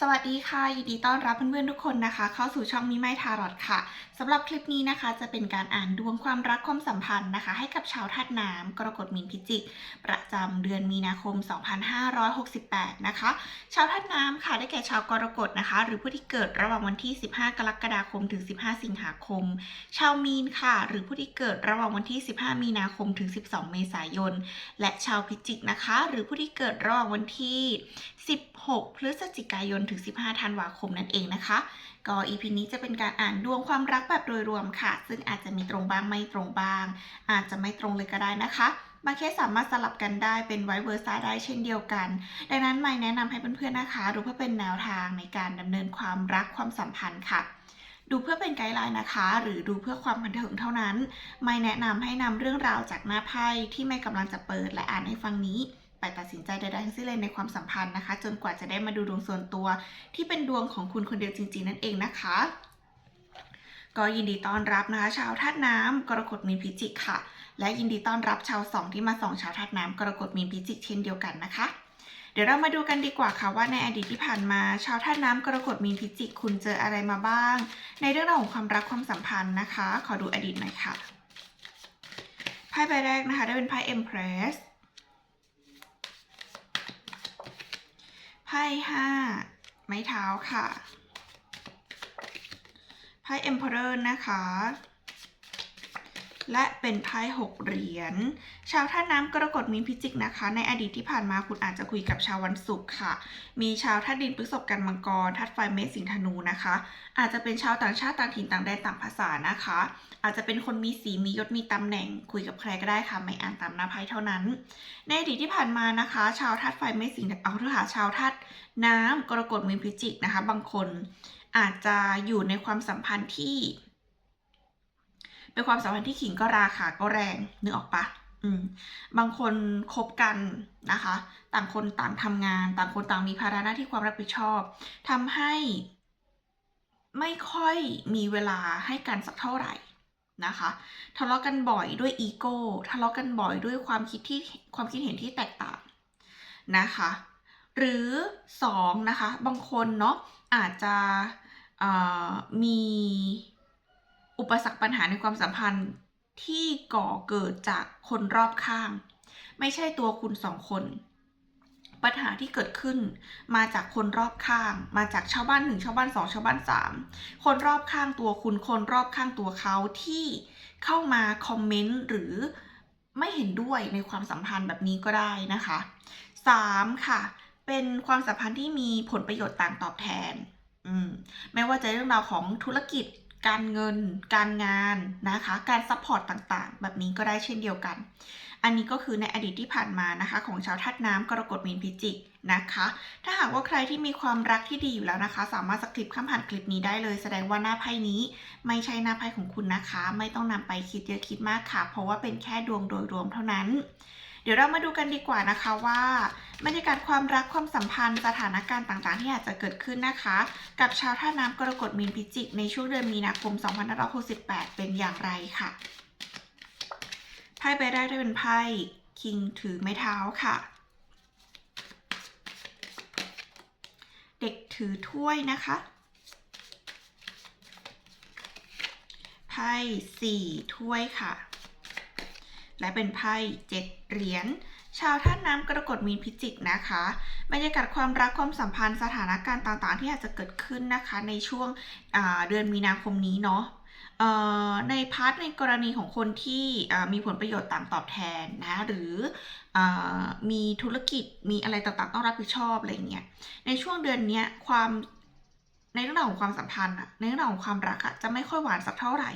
สวัสดีค่ะ ยินดีต้อนรับเพื่อนๆทุกคนนะคะ เข้าสู่ช่องมิไมทารอตค่ะสำหรับคลิปนี้นะคะ จะเป็นการอ่านดวงความรักความสัมพันธ์นะคะ ให้กับชาวธาตุน้ำกรกฎมีนพิจิก ประจำเดือนมีนาคม 2568 นะคะ ชาวธาตุน้ำค่ะได้แก่ชาวกรกฎนะคะ หรือผู้ที่เกิดระหว่างวันที่ 15 กรกฎาคมถึง 15 สิงหาคม ชาวมีนค่ะ หรือผู้ที่เกิดระหว่างวันที่ 15 มีนาคมถึง 12 เมษายน และชาวพิจิกนะคะ หรือผู้ที่เกิดระหว่างวันที่ 16 พฤศจิกายนถึง 15 ธันวาคมนั่นเองนะคะ ก็ EP นี้จะเป็นการอ่านดวงความรักแบบโดยรวมค่ะ ซึ่งอาจจะมีตรงบ้างไม่ตรงบ้าง อาจจะไม่ตรงเลยก็ได้นะคะบางเคสสามารถสลับกันได้เป็นไวเวอร์ซ่าได้เช่นเดียวกัน ดังนั้นไม่แนะนำให้เพื่อนๆนะคะ ดูเพื่อเป็นแนวทางในการดำเนินความรักความสัมพันธ์ค่ะ ดูเพื่อเป็นไกด์ไลน์นะคะ หรือดูเพื่อความบันเทิงเท่านั้น ไม่แนะนำให้นำเรื่องราวจากหน้าไพ่ที่ไม่กำลังจะเปิดและอ่านให้ฟังนี้ ไปตัดสินใจใดๆทั้งสิ้นเลยในความสัมพันธ์นะคะ จนกว่าจะได้มาดูดวงส่วนตัว ที่เป็นดวงของคุณคนเดียวจริง ๆ นั่นเองนะคะ ก็ยินดีต้อนรับนะคะ ชาวธาตุน้ำกรกฎมีนพิจิกค่ะ และยินดีต้อนรับชาวสองที่มาส่องชาวธาตุน้ำกรกฎมีนพิจิกเช่นเดียวกันนะคะเดี๋ยวเรามาดูกันดีกว่าค่ะว่าในอดีตที่ผ่านมา ชาวธาตุน้ำกรกฎมีนพิจิกคุณเจออะไรมาบ้าง ในเรื่องราวของความรักความสัมพันธ์นะคะ ขอดูอดีตหน่อยค่ะไพ่ใบแรกนะคะ ได้เป็นไพ่ Empress ไพ่ห้าไม้เท้าค่ะ ไพ่เอ็มพอเรอร์นะคะ และเป็นไพ่หกเหรียญ ชาวท่าน้ำกรกฎมีนพิจิกนะคะ ในอดีตที่ผ่านมาคุณอาจจะคุยกับชาววันศุกร์ค่ะ มีชาวธาตุดินพฤษภกันมังกรธาตุไฟเมษสิงห์ธนูนะคะ อาจจะเป็นชาวต่างชาติต่างถิ่นต่างแดนต่างภาษานะคะ อาจจะเป็นคนมีสีมียศมีตำแหน่ง คุยกับใครก็ได้ค่ะไม่อ่านตามหน้าไพ่เท่านั้น ในอดีตที่ผ่านมานะคะ ชาวธาตุไฟเมษสิงห์เอาเถอะค่ะชาวธาตุน้ำกรกฎมีนพิจิกนะคะ บางคนอาจจะอยู่ในความสัมพันธ์ที่ เป็นความสัมพันธ์ที่ขิงก็ราคาก็แรงนึกออกปะอืมบางคนคบกันนะคะ ต่างคนต่างทำงาน ต่างคนต่างมีภาระหน้าที่ความรับผิดชอบทำให้ไม่ค่อยมีเวลาให้กันสักเท่าไหร่นะคะทะเลาะกันบ่อยด้วยอีโก้ทะเลาะกันบ่อยด้วยความคิดที่ความคิดเห็นที่แตกต่างนะคะ หรือสองนะคะบางคนเนาะอาจจะมี อุปสรรคปัญหาในความสัมพันธ์ที่ก่อเกิดจากคนรอบข้าง ไม่ใช่ตัวคุณสองคน ปัญหาที่เกิดขึ้น มาจากคนรอบข้าง มาจากชาวบ้านหนึ่งชาวบ้านสองชาวบ้านสามคนรอบข้างตัวคุณคนรอบข้างตัวเขาที่เข้ามาคอมเมนต์หรือไม่เห็นด้วยในความสัมพันธ์แบบนี้ก็ได้นะคะสามค่ะ เป็นความสัมพันธ์ที่มีผลประโยชน์ต่างตอบแทนอืมไม่ว่าจะเรื่องราวของธุรกิจ การเงิน การงานนะคะ การซัพพอร์ตต่างๆ แบบนี้ก็ได้เช่นเดียวกัน อันนี้ก็คือในอดีตที่ผ่านมานะคะ ของชาวธาตุน้ำกรกฎมีนพิจิกนะคะ ถ้าหากว่าใครที่มีความรักที่ดีอยู่แล้วนะคะ สามารถสคริปข้ามผ่านคลิปนี้ได้เลย แสดงว่าหน้าไพ่นี้ไม่ใช่หน้าไพ่ของคุณนะคะ ไม่ต้องนำไปคิดเยอะคิดมากค่ะ เพราะว่าเป็นแค่ดวงโดยรวมเท่านั้น เดี๋ยวเรามาดูกันดีกว่านะคะว่าบรรยากาศความรักความสัมพันธ์สถานการณ์ต่างๆ ที่อาจจะเกิดขึ้นนะคะ กับชาวท่าน้ำกรกฎมีนพิจิก ในช่วงเดือนมีนาคม 2568 เป็นอย่างไรค่ะไพ่ใบแรกได้เป็นไพ่คิงถือไม้เท้าค่ะ เด็กถือถ้วยนะคะไพ่สี่ถ้วยค่ะ และเป็นไพ่เจ็ดเหรียญชาวท่าน้ำกรกฎมีนพิจิกนะคะบรรยากาศความรักความสัมพันธ์สถานการณ์ต่างๆ ที่อาจจะเกิดขึ้นนะคะในช่วงเดือนมีนาคมนี้เนาะในพาร์ทในกรณีของคนที่มีผลประโยชน์ต่างตอบแทนนะหรืออมีธุรกิจมีอะไรต่างๆ ต้องรับผิดชอบอะไรเงี้ยในช่วงเดือนนี้ความในเรื่องราวของความสัมพันธ์ในเรื่องราวของความรักจะไม่ค่อยหวานสักเท่าไหร่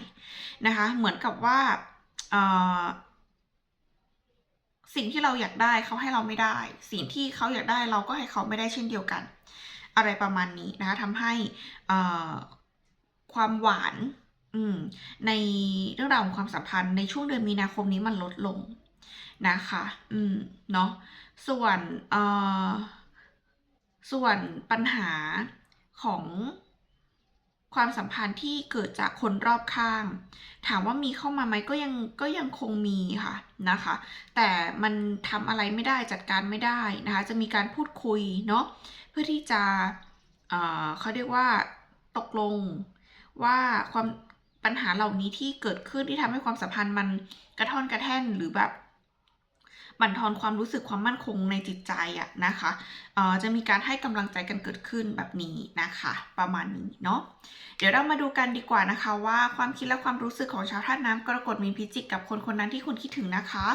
นะคะเหมือนกับว่า สิ่งที่เราอยากได้เขาให้เราไม่ได้ สิ่งที่เขาอยากได้เราก็ให้เขาไม่ได้เช่นเดียวกัน อะไรประมาณนี้นะคะทำให้ความหวานในเรื่องราวของความสัมพันธ์ในช่วงเดือนมีนาคมนี้มันลดลงนะคะ อืม เนาะ ส่วน เอ่อ ส่วนปัญหาของ ความสัมพันธ์ที่เกิดจากคนรอบข้าง ถามว่ามีเข้ามาไหมก็ยังก็ยังคงมีค่ะนะคะ แต่มันทำอะไรไม่ได้จัดการไม่ได้นะคะจะมีการพูดคุยเนาะเพื่อที่จะเออเขาเรียกว่าตกลงว่าความปัญหาเหล่านี้ที่เกิดขึ้นที่ทำให้ความสัมพันธ์มันกระท่อนกระแท่นหรือแบบ บั่นทอนความรู้สึกความมั่นคงในจิตใจอะนะคะเอ่อจะมีการให้กำลังใจกันเกิดขึ้นแบบนี้นะคะ ประมาณนี้เนาะเดี๋ยวเรามาดูกันดีกว่านะคะว่าความคิดและความรู้สึกของชาวธาตุน้ำกรกฎมีนพิจิกกับคนคนนั้นที่คุณคิดถึงนะคะ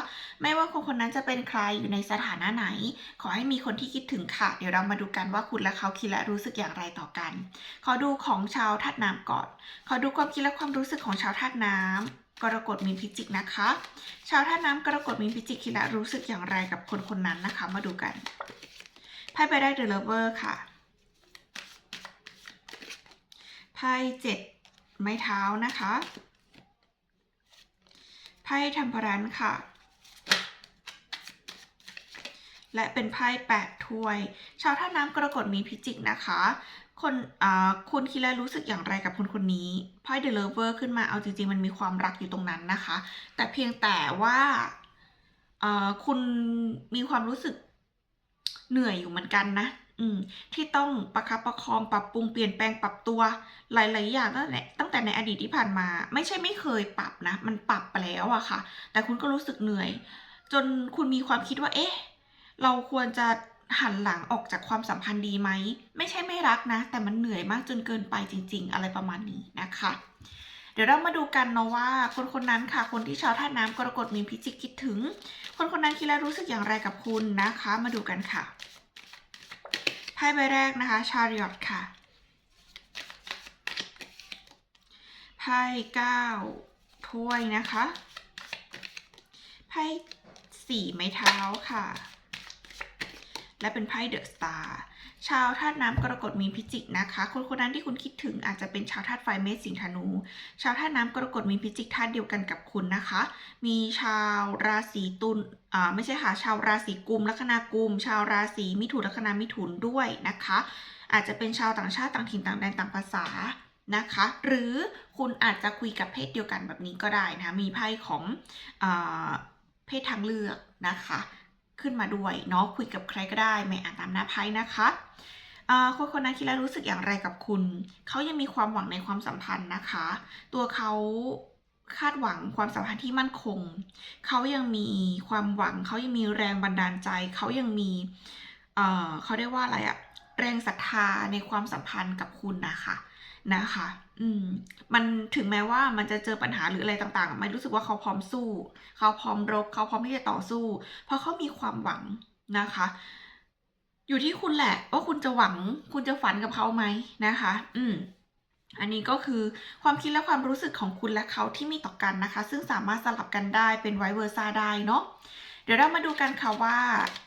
ไม่ว่าคนคนนั้นจะเป็นใครอยู่ในสถานะไหน ขอให้มีคนที่คิดถึงค่ะ เดี๋ยวเรามาดูกันว่าคุณและเขาคิดและรู้สึกอย่างไรต่อกัน ขอดูของชาวธาตุน้ำก่อน ขอดูความคิดและความรู้สึกของชาวธาตุน้ำ กรกฎมีนพิจิกนะคะ ชาวธาตุน้ำกรกฎมีนพิจิกคิดและรู้สึกอย่างไรกับคนคนนั้นนะคะ มาดูกันไพ่ไปได้เดอะเลเวอร์ค่ะไพ่เจ็ดไม้เท้านะคะไพ่ทัมพรันค่ะ และเป็นไพ่แปดถ้วย ชาวท่าน้ำกรกฎมีพิจิกนะคะ คนอ่าคุณคิดและรู้สึกอย่างไรกับคนคนนี้ไพ่เดอะเลเวอร์ขึ้นมาเอาจริงๆ มันมีความรักอยู่ตรงนั้นนะคะ แต่เพียงแต่ว่าอ่าคุณมีความรู้สึกเหนื่อยอยู่เหมือนกันนะอืมที่ต้องประคับประคองปรับปรุงเปลี่ยนแปลงปรับตัวหลายๆอย่างตั้งแต่ตั้งแต่ในอดีตที่ผ่านมา ไม่ใช่ไม่เคยปรับนะ มันปรับไปแล้วอะค่ะ แต่คุณก็รู้สึกเหนื่อย จนคุณมีความคิดว่า เอ๊ะ เราควรจะ หันหลังออกจากความสัมพันธ์ดีไหม ไม่ใช่ไม่รักนะ แต่มันเหนื่อยมากจนเกินไปจริง ๆ อะไรประมาณนี้นะคะ เดี๋ยวเรามาดูกันเนาะว่า คนคนนั้นค่ะ คนที่ชาวท่าน้ำกรกฎมีพิจิกคิดถึง คนคนนั้นคิดและรู้สึกอย่างไรกับคุณนะคะ มาดูกันค่ะไพ่ใบแรกนะคะชาริอตค่ะไพ่เก้าถ้วยนะคะไพ่สี่ไม้เท้าค่ะ และเป็นไพ่เดอะสตาร์ชาวธาตุน้ำกรกฎมีนพิจิกนะคะ คนคนนั้นที่คุณคิดถึงอาจจะเป็นชาวธาตุไฟเมษสิงห์ธนู ชาวธาตุน้ำกรกฎมีนพิจิกธาตุเดียวกันกับคุณนะคะ มีชาวราศีตุลอ่าไม่ใช่ค่ะชาวราศีกุมลัคนากุม ชาวราศีมิถุนลัคนามิถุนด้วยนะคะ อาจจะเป็นชาวต่างชาติต่างถิ่นต่างแดนต่างภาษานะคะ หรือคุณอาจจะคุยกับเพศเดียวกันแบบนี้ก็ได้นะมีไพ่ของอาเพศทางเลือกนะคะ ขึ้นมาด้วยเนาะคุยกับใครก็ได้ไม่อ่านตามหน้าไพ่นะคะคนคนนั้นคิดแล้วรู้สึกอย่างไรกับคุณ เขายังมีความหวังในความสัมพันธ์นะคะ ตัวเขาคาดหวังความสัมพันธ์ที่มั่นคง เขายังมีความหวัง เขายังมีแรงบันดาลใจ เขายังมีเเขาเรียกว่าอะไรอะแรงศรัทธาในความสัมพันธ์กับคุณนะคะนะคะ อืมมันถึงแม้ว่ามันจะเจอปัญหาหรืออะไรต่างๆไม่รู้สึกว่าเขาพร้อมสู้ เขาพร้อมรบ เขาพร้อมที่จะต่อสู้ เพราะเขามีความหวังนะคะ อยู่ที่คุณแหละ ว่าคุณจะหวัง คุณจะฝันกับเขาไหมนะคะ อืมอันนี้ก็คือความคิดและความรู้สึกของคุณและเขาที่มีต่อกันนะคะ ซึ่งสามารถสลับกันได้เป็นไวเวอร์ซาได้เนาะ เดี๋ยวเรามาดูกันค่ะว่า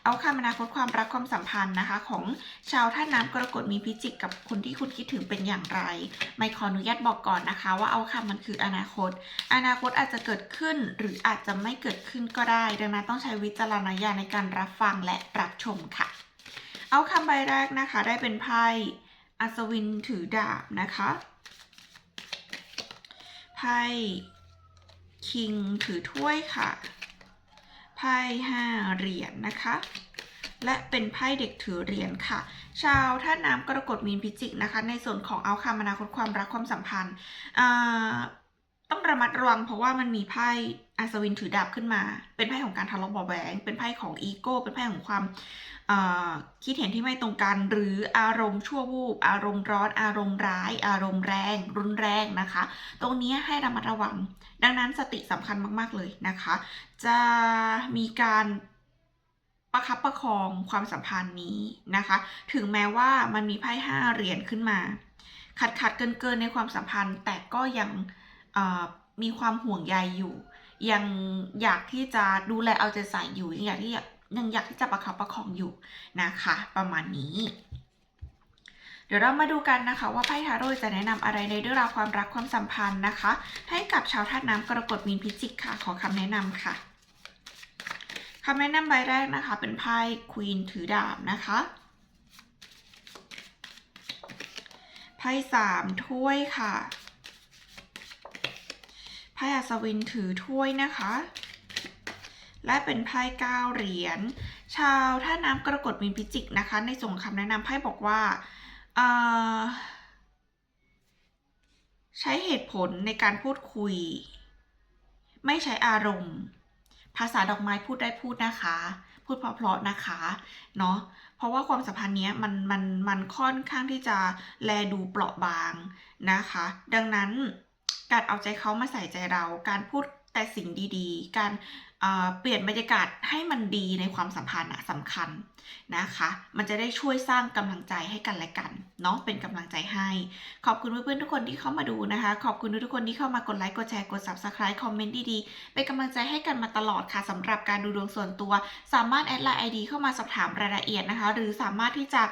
เอาคำอนาคตความรักความสัมพันธ์นะคะ ของชาวท่าน้ำกรกฎมีพิจิกกับคนที่คุณคิดถึงเป็นอย่างไร ไม่ขออนุญาตบอกก่อนนะคะ ว่าเอาคำมันคืออนาคต อนาคตอาจจะเกิดขึ้นหรืออาจจะไม่เกิดขึ้นก็ได้ ดังนั้นต้องใช้วิจารณญาณในการรับฟังและรับชมค่ะ เอาคำใบแรกนะคะได้เป็นไพ่อัศวินถือดาบนะคะไพ่คิงถือถ้วยค่ะ ไพ่ห้าเหรียญนนะคะ และเป็นไพ่เด็กถือเหรียญค่ะ ชาวท่าน้ำกรกฎมีนพิจิกนะคะ ในส่วนของเอาคำอนาคตความรักความสัมพันธ์ต้องระมัดระวังเพราะว่ามันมีไพ่ อัศวินถือดาบขึ้นมา เป็นไพ่ของการทะเลาะเบาแหวงเป็นไพ่ของอีโก้ เป็นไพ่ของความคิดเห็นที่ไม่ตรงกัน หรืออารมณ์ชั่ววูบ อารมณ์ร้อน อารมณ์ร้าย อารมณ์แรง รุนแรงนะคะ ตรงนี้ให้ระมัดระวัง ดังนั้นสติสำคัญมาก ๆ เลยนะคะ จะมีการประคับประคองความสัมพันธ์นี้นะคะ ถึงแม้ว่ามันมีไพ่ห้าเหรียญขึ้นมา ขัดขัดเกินเกินในความสัมพันธ์ แต่ก็ยังมีความห่วงใยอยู่ ยังอยากที่จะดูแลเอาใจใส่อยู่ยังอยากที่ยังอยากที่จะประคับประคองอยู่นะคะ ประมาณนี้ เดี๋ยวเรามาดูกันนะคะ ว่าไพ่ทาโร่จะแนะนำอะไรในเรื่องราวความรักความสัมพันธ์นะคะ ให้กับชาวธาตุน้ำกรกฎมีนพิจิกค่ะ ขอคำแนะนำค่ะคำแนะนำใบแรกนะคะ เป็นไพ่ควีนถือดาบนะคะไพ่สามถ้วยค่ะ ไพ่อัศวินถือถ้วยนะคะ และเป็นไพ่เก้าเหรียญ ชาวท่าน้ำกรกฎมีนพิจิกนะคะ ในส่งคำแนะนำไพ่บอกว่าอ่าใช้เหตุผลในการพูดคุย ไม่ใช้อารมณ์ ภาษาดอกไม้พูดได้พูดนะคะ พูดเพราะๆนะคะเนาะเพราะว่าความสัมพันธ์เนี้ยมันมันมันค่อนข้างที่จะแลดูเปราะบางนะคะ ดังนั้น การเอาใจเขามาใส่ใจเรา การพูดแต่สิ่งดีๆ การ เปลี่ยนบรรยากาศให้มันดีในความสัมพันธ์สำคัญนะคะ มันจะได้ช่วยสร้างกำลังใจให้กันและกันเนาะเป็นกำลังใจให้ ขอบคุณเพื่อนๆทุกคนที่เข้ามาดูนะคะ ขอบคุณทุกคนที่เข้ามากดไลค์กดแชร์กด subscribe คอมเมนต์ดีๆเป็นกำลังใจให้กันมาตลอดค่ะสำหรับการดูดวงส่วนตัว สามารถแอดไลน์ ID เข้ามาสอบถามรายละเอียดนะคะ หรือสามารถที่จะ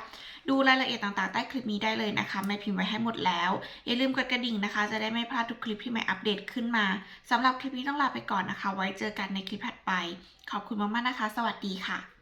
ดูรายละเอียดต่างๆ ใต้คลิปนี้ได้เลยนะคะแม่พิมพ์ไว้ให้หมดแล้ว อย่าลืมกดกระดิ่งนะคะ จะได้ไม่พลาดทุกคลิปที่แม่อัปเดตขึ้นมาสำหรับคลิปนี้ต้องลาไปก่อนนะคะ ไว้เจอกันในคลิปถัดไป ขอบคุณมากๆนะคะ สวัสดีค่ะ